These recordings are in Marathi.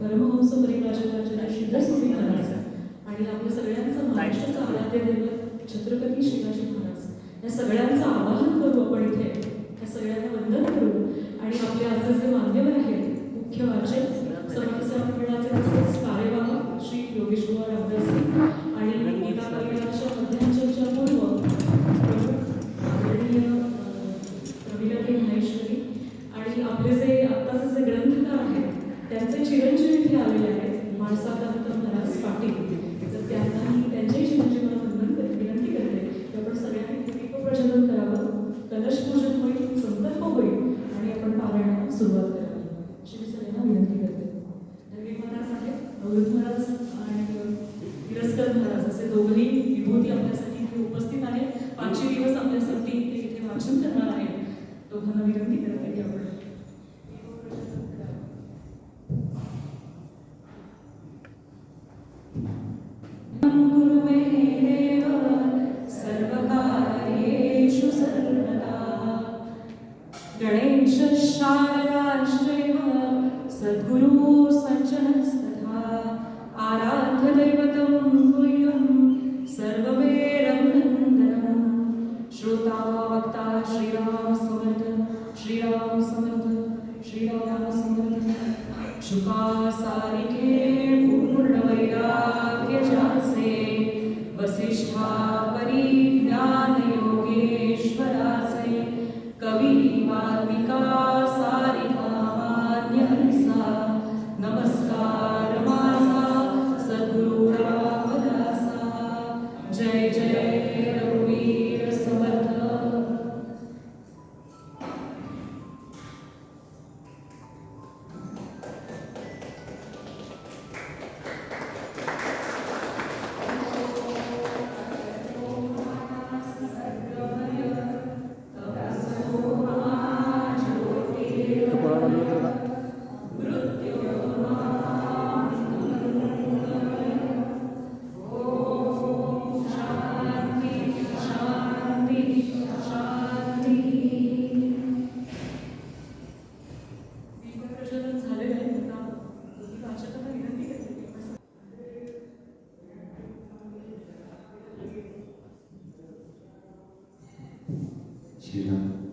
परमहंस परिव्राजकाच्या शुद्ध स्वामी महाराज आणि आपल्या सगळ्यांचं महाराष्ट्राचं आराध्य दैवत छत्रपती शिवाजी महाराज या सगळ्यांचं आवाहन करू आपण इथे या सगळ्यांना वंदन करू. आणि आपले आजचे जे मान्यवर आहेत मुख्य वाचक समर्थ सेवा मंडळाचे तसेच कार्यवाह श्री योगेश कुमार अभ्यासी आणि गीता कविराज मध्यांचरच्या पूर्व आदरणीय रविलाताई महेश्वरी आणि आपले जे आत्ताचे जे ग्रंथकार आहेत त्यांचे चिरंजीव इथे आलेले आहेत माणसाकांत महाराज पाटील तर त्यांनाही त्यांच्याही चिरंजीवाला वंदन कर विनंती करते की आपण सगळ्यांनी दीपप्रज्वलन करावं कलश पूजन होईल संकल्प होईल आणि आपण पारायणाला सुरुवात करावी अशी मी सगळ्यांना विनंती करते दरवी महाराज आहेत अवधूत महाराज आणि गिरस्कर महाराज असे दोघंही विभूती आपल्यासाठी इथे उपस्थित आहेत पाचशे दिवस आपल्यासाठी ते इथे वाचन करणार आहेत दोघांना विनंती करते की आपण गुरु मे देव सर्वकार्येषु सर्वदा गणेश शारदाश्रैव सद्गुरु सज्जनस्तथा आराध्य दैवतं गुह्यं सर्ववेरभिनन्दनम् श्रोता वक्ता श्रीराम समर्थ श्रीराम समर्थ श्रीराम समर्थ शुका सारिके Bye. 돌아갑니다. 지혜랑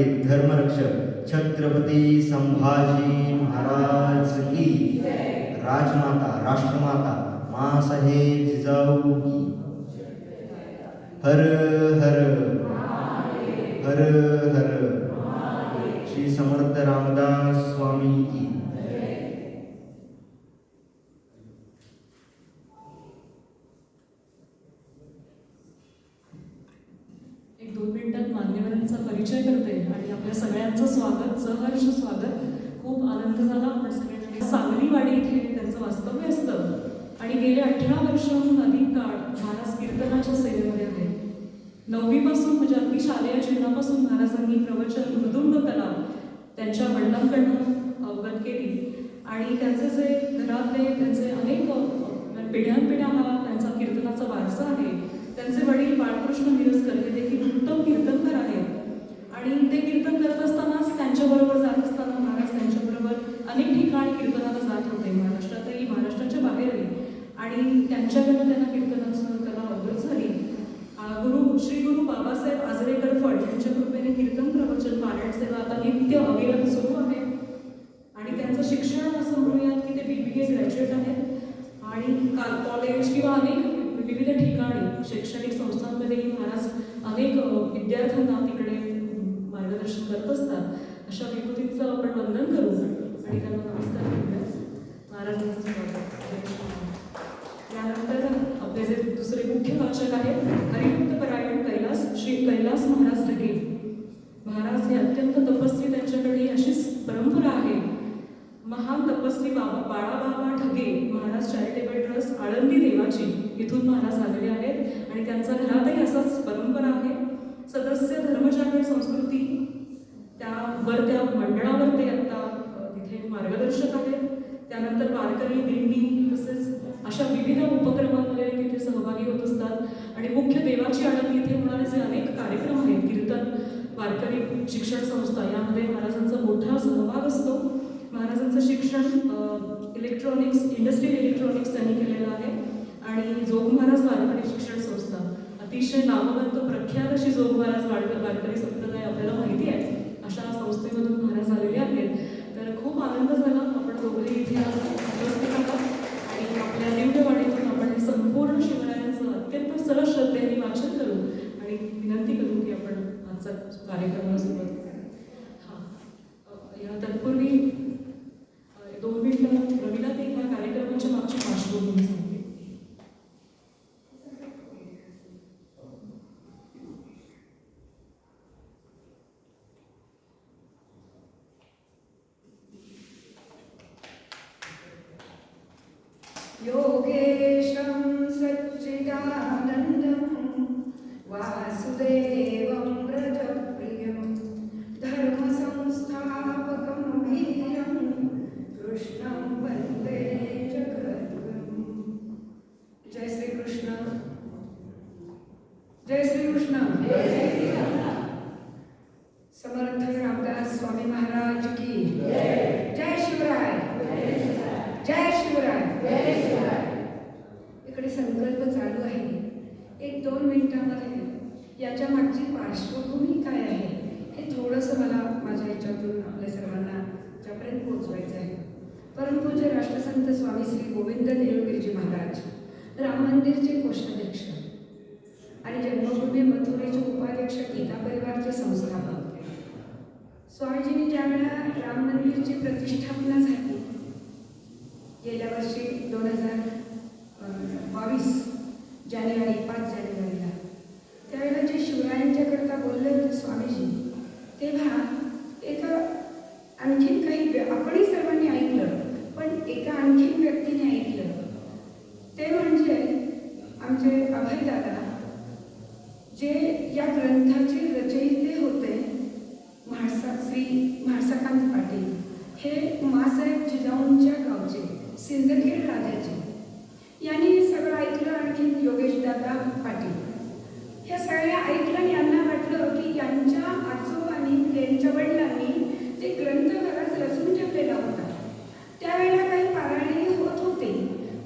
पंडित धर्मरक्षक छत्रपती संभाजी महाराज की राजमाता राष्ट्रमाता मासाहेब जिजाऊ की। हर हर। हर हर। श्री समर्थ रामदास स्वामी की एक दोन मिनिटात मान्यवरांचा परिचय करते आणि आपल्या सगळ्यांचं स्वागत सहर्ष स्वागत. खूप आनंद झाला. आपण सगळ्यांना सांगलीवाडी इथे त्यांचं वास्तव्य असतं. आणि गेले अठरा वर्षाहून अधिक काळ महाराज कीर्तनाच्या सेवेमध्ये आहे. नववीपासून म्हणजे अगदी शालेय जीवनापासून महाराजांनी प्रवचन मृदुंग कला त्यांच्या वडिलांकडनं अवगत केली. आणि त्यांचे जे घरातले त्यांचे अनेक पिढ्यानपिढ्या हा त्यांचा कीर्तनाचा वारसा आहे. त्यांचे वडील बाळकृष्ण मिरजकर हे देखील उत्तम कीर्तनकार आहेत. आणि ते कीर्तन करत असतानाच त्यांच्याबरोबर जात असताना महाराज त्यांच्याबरोबर अनेक ठिकाणी कीर्तनाला जात होते. महाराष्ट्रातही महाराष्ट्राच्या बाहेरही. आणि त्यांच्याकडनं त्यांना कीर्तनाचं त्याला अवगत झाली. गुरु श्री गुरु बाबासाहेब आजरेकर फड यांच्या कृपेने कीर्तन प्रवचन पारायण सेवा आता नित्य अविरत सुरू आहे. आणि त्यांचं शिक्षण असं म्हणूयात की ते बी बी ए ग्रॅज्युएट आहेत. आणि काल कॉलेज किंवा अनेक विविध ठिकाणी शैक्षणिक संस्थांमध्येही महाराज अनेक विद्यार्थ्यांना मार्गदर्शन करत असतात अशा विभूतींचं आपण वंदन करू. आणि त्यांना नमस्कार करूया. महाराजांचं स्वागत. यानंतर आपले जे दुसरे मुख्य वाचक आहेत हरिभक्त परायण कैलास श्री कैलास महाराज ढगे. महाराज हे अत्यंत तपस्वी त्यांच्याकडे ही अशीच परंपरा आहे. महान तपस्वी बाबा बाळाबाबा ढगे महाराज चॅरिटेबल ट्रस्ट आळंदी देवाची इथून महाराज आलेले आहेत. आणि त्यांचा घरातही असाच परंपरा आहे. सदस्य धर्मचार्य संस्कृती तर त्या मंडळावर ते आता तिथे मार्गदर्शक आहेत. त्यानंतर वारकरी दिंडी तसेच अशा विविध उपक्रमांमध्ये तिथे सहभागी होत असतात. आणि मुख्य देवाची आळंदी इथे होणारे जे अनेक कार्यक्रम आहेत कीर्तन वारकरी शिक्षण संस्था यामध्ये महाराजांचा मोठा सहभाग असतो. महाराजांचं शिक्षण इलेक्ट्रॉनिक्स इंडस्ट्रियल इलेक्ट्रॉनिक्स त्यांनी केलेलं आहे. आणि जोग महाराज वारकरी शिक्षण संस्था. अतिशय नामवंत प्रख्यात अशी जोग महाराज वारकरी वारकरी संप्रदाय आपल्याला माहिती आहे. अशा संस्थेमधून महाराज आलेले आहेत. तर खूप आनंद झाला आपण दोघे इथे आज उपस्थित आहोत. आणि आपल्या दिव्यवाणीतून आपण हे संपूर्ण शिवरायांचं अत्यंत सरळ श्रद्धेने वाचन करू आणि विनंती करू की आपण आजचा कार्यक्रमाला सुरुवात करू हां अ, या तत्पूर्वी अ, दोन मिनिटं रवीला ते ह्या कार्यक्रमाच्या मागची पार्श्वभूमी सांगते योगेशं सच्चिदानन्दं वासुदेवं व्रजप्रियं धर्मसंस्थापकं वीरं कृष्णं वन्दे जगद्गुरुम्। जय श्रीकृष्ण। जय श्रीकृष्ण समर्थ रामदास स्वामी महाराज की जय शिवराय जय शिवराय इकडे संकल्प चालू आहे. एक दोन मिनिटांमध्ये याच्या मागची पार्श्वभूमी काय आहे हे थोडंसं मला माझ्या याच्यातून आपल्या सर्वांना त्यापर्यंत पोहोचवायचं आहे. परंतु जे राष्ट्रसंत स्वामी श्री गोविंद देवगिरीजी महाराज राम मंदिरचे कोषाध्यक्ष आणि जन्मभूमी मथुरेचे उपाध्यक्ष गीता परिवारचे संस्थापक. स्वामीजींनी ज्यावेळेला राम मंदिरची प्रतिष्ठापना झाली गेल्या वर्षी दोन हजार बावीस जानेवारी पाच जानेवारीला. त्यावेळेला जे शिवरायांच्याकरता बोलले होते स्वामीजी तेव्हा एका आणखीन काही आपणही सर्वांनी ऐकलं पण एका आणखीन व्यक्तीने ऐकलं. ते म्हणजे आमचे अभयदादा जे या ग्रंथाचे रचयिते होते म्हाळसा श्री म्हाळसाकांत पाटील. हे मासाहेब जिजाऊंच्या गावचे सिंदखेड राजाचे. यांनी पाटील योगेश दादा पाटील. ह्या सगळ्या ऐकलं आणि यांना वाटलं की यांच्या आजोबांनी यांच्या वडिलांनी ते ग्रंथ घरात रचून ठेवलेला होता. त्यावेळेला काही पारायणे होत होते.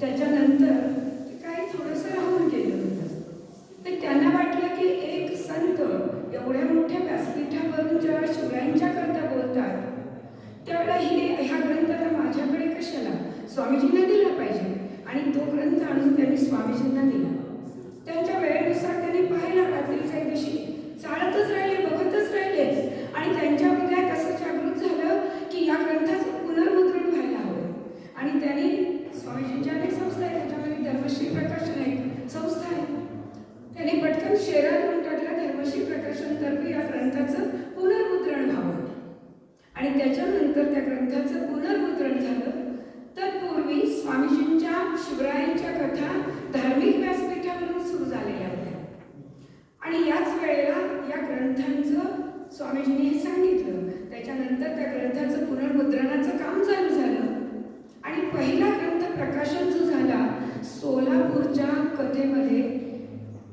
त्याच्यानंतर ते काही थोडंसं राहून गेलं होतं तर त्यांना वाटलं की एक संत एवढ्या मोठ्या व्यासपीठावरून जेव्हा शिवरायांच्या करता बोलतात त्यावेळेला ही ह्या ग्रंथ आता माझ्याकडे कशाला स्वामीजींना दिला पाहिजे आणि तो ग्रंथ स्वामी त्यांनी स्वामीजींना दिला त्यांच्या वेळेनुसार त्यांनी पाहिला रात्रीच्या दिवशी चालतच राहिले बघतच राहिले आणि त्यांच्या हृदयात असं जागृत झालं की या ग्रंथाचं पुनर्मुद्रण व्हायला हवं आणि त्यांनी स्वामीजींच्या अनेक संस्था आहेत त्याच्यामध्ये धर्मश्री प्रकाशन एक संस्था आहे त्यांनी पटकन शेरा देऊन टाकला धर्मश्री प्रकाशनतर्फे या ग्रंथाचं पुनर्मुद्रण व्हावं आणि त्याच्यानंतर त्या ग्रंथाचं पुनर्मुद्रण झालं तत्पूर्वी स्वामीजींच्या शिवरायांच्या कथा धार्मिक व्यासपीठावरून सुरू झालेल्या होत्या आणि याच वेळेला या ग्रंथांचं स्वामीजींनी हे सांगितलं त्याच्यानंतर त्या ग्रंथाचं पुनर्मुद्रणाचं काम चालू झालं आणि पहिला ग्रंथ प्रकाशन जो झाला सोलापूरच्या कथेमध्ये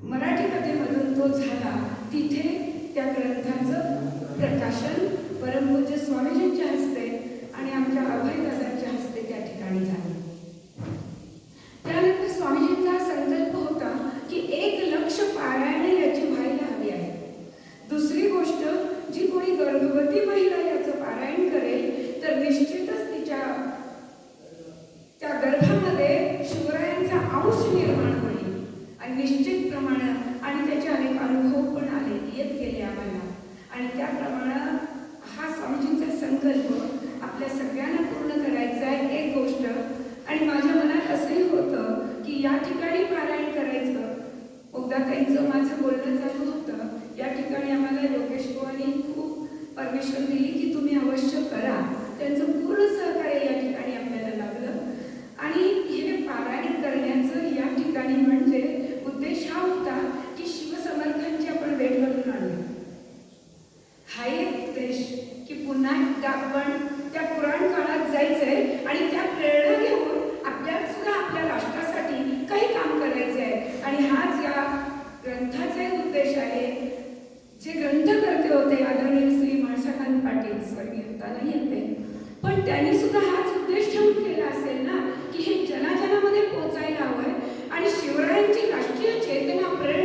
मराठी कथेमधून तो झाला. तिथे त्या ग्रंथाचं प्रकाशन परमपूज्य स्वामीजींच्या हस्ते आणि आमच्या अभयदादांच्या यांचं माझं बोलणं चालू होतं. या ठिकाणी आम्हाला योगेश भोवानी खूप परमिशन दिली की तुम्ही अवश्य चैतन्य प्रेरणा